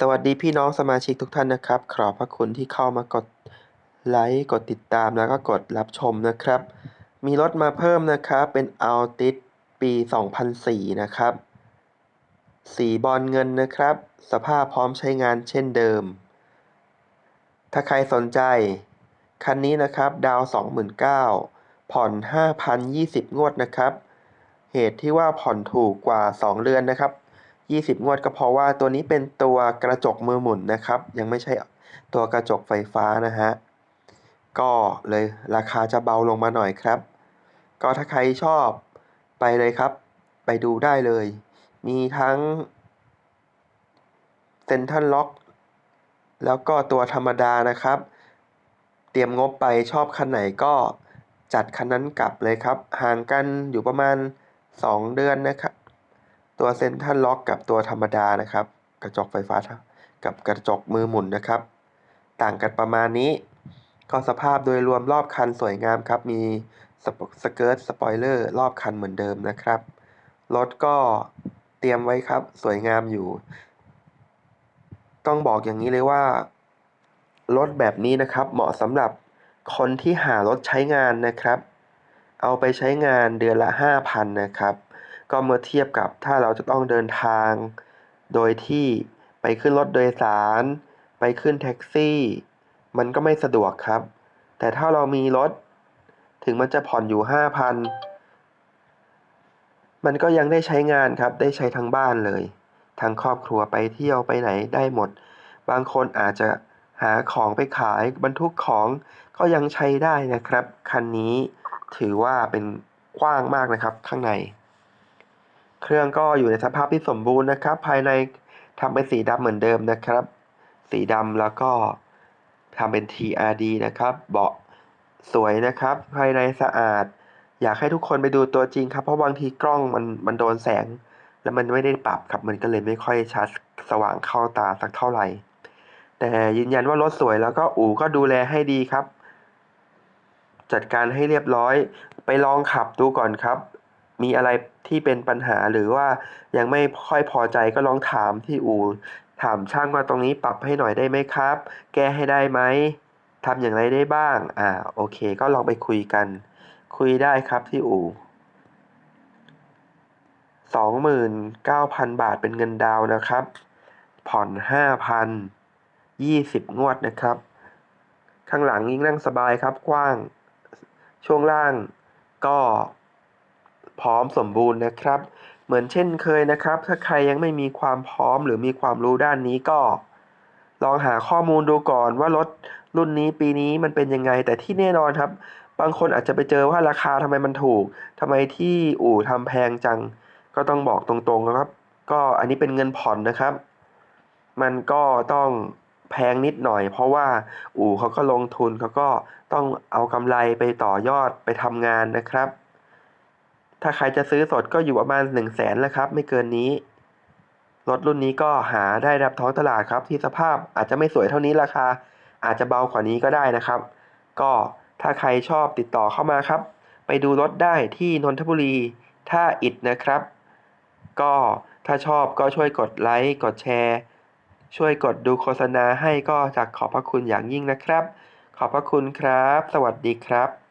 สวัสดีพี่น้องสมาชิกทุกท่านนะครับ ขอบพระคุณที่เข้ามากดไลค์กดติดตามแล้วก็กดรับชมนะครับ มีรถมาเพิ่มนะครับเป็น Altis ปี 2004 นะครับ สีบอลเงินนะครับ สภาพพร้อมใช้งานเช่นเดิม ถ้าใครสนใจ คันนี้นะครับ ดาว 29,000 ผ่อน 5,020 งวดนะครับ เหตุที่ว่าผ่อนถูกกว่า 2 เดือนนะครับ 20 งวดก็เพราะว่าตัวนี้เป็นตัวกระจกมือหมุนนะครับ ยังไม่ใช่ตัวกระจกไฟฟ้านะฮะ ก็เลยราคาจะเบาลงมาหน่อยครับ ก็ถ้าใครชอบไปเลยครับ ไปดูได้เลย มีทั้งเซนทันล็อกแล้วก็ตัวธรรมดานะครับ เตรียมงบไปชอบคันไหนก็จัดคันนั้นกลับเลยครับ ห่างกันอยู่ประมาณ 2 เดือนนะครับ ตัวเซนทันล็อกกับตัวธรรมดานะครับ กระจกไฟฟ้ากับกระจกมือหมุนนะครับ ต่างกันประมาณนี้ก็สภาพโดยรวมรอบคันสวยงามครับ มีสเกิร์ตสปอยเลอร์รอบคันเหมือนเดิมนะครับ รถก็เตรียมไว้ครับ สวยงามอยู่ ต้องบอกอย่างนี้เลยว่า รถแบบนี้นะครับ เหมาะสำหรับคนที่หารถใช้งานนะครับ เอาไปใช้งานเดือนละ 5,000 นะครับ ก็เมื่อเทียบกับถ้าเราจะต้องเดินทาง โดยที่ไปขึ้นรถโดยสาร ไปขึ้นแท็กซี่ มันก็ไม่สะดวกครับ แต่ถ้าเรามีรถ ถึงมันจะผ่อนอยู่ 5,000 มันก็ยังได้ใช้งานครับ ได้ใช้ทั้งบ้านเลย ทั้งครอบครัวไปเที่ยวไปไหนได้หมด บางคนอาจจะหาของไปขายบรรทุกของก็ยังใช้ได้นะครับ คันนี้ถือว่าเป็นกว้างมากนะครับข้างใน เครื่องก็อยู่ในสภาพที่สมบูรณ์นะครับ ภายในทำเป็นสีดำเหมือนเดิมนะครับ สีดำแล้วก็ทำเป็น TRD นะครับ เบาะสวยนะครับ ภายในสะอาด อยากให้ทุกคนไปดูตัวจริงครับ เพราะบางทีกล้องมันมันโดนแสง แล้วมันไม่ได้ปรับครับ มันก็เลยไม่ค่อยชัดสว่างเข้าตาสักเท่าไหร่ แต่ยืนยันว่ารถสวยแล้วก็อู่ก็ดูแลให้ดีครับ จัดการให้เรียบร้อย ไปลองขับดูก่อนครับ มีอะไรที่เป็นปัญหาหรือว่ายังไม่ค่อยพอใจก็ลองถามที่อู่ถามช่างว่าตรงนี้ปรับให้หน่อยได้ไหมครับ แก้ให้ได้ไหมทำอย่างไรได้บ้าง อ่า โอเค ก็ลองไปคุยกัน คุยได้ครับที่อู่สองหมื่นเก้าพันบาทเป็นเงินดาวนะครับ ผ่อนห้าพันยี่สิบงวดนะครับ ข้างหลังยิ่งนั่งสบายครับกว้าง ช่วงล่างก็ พร้อมสมบูรณ์นะครับ เหมือนเช่นเคยนะครับ ถ้าใครยังไม่มีความพร้อมหรือมีความรู้ด้านนี้ก็ ลองหาข้อมูลดูก่อนว่ารถรุ่นนี้ปีนี้มันเป็นยังไง แต่ที่แน่นอนครับ บางคนอาจจะไปเจอว่าราคาทำไมมันถูกทำไมที่อู่ทำแพงจัง ก็ต้องบอกตรงๆนะครับ ก็อันนี้เป็นเงินผ่อนนะครับ มันก็ต้องแพงนิดหน่อย เพราะว่าอู่เขาก็ลงทุนเขาก็ต้องเอากำไรไปต่อยอดไปทำงานนะครับ ถ้าใครจะซื้อสดก็อยู่ประมาณ 1 0 0 0 0แสนแล้วครับ ไม่เกินนี้ รถรุ่นนี้ก็หาได้รับท้องตลาดครับ ที่สภาพอาจจะไม่สวยเท่านี้ราคา อาจจะเบากว่านี้ก็ได้นะครับ ก็ถ้าใครชอบติดต่อเข้ามาครับ ไปดูรถได้ที่นนทบุรีท่าอิฐนะครับ ก็ถ้าชอบก็ช่วยกดไลค์กดแชร์ ช่วยกดดูโฆษณาให้ก็จะขอบพระคุณอย่างยิ่งนะครับ ขอบพระคุณครับ สวัสดีครับ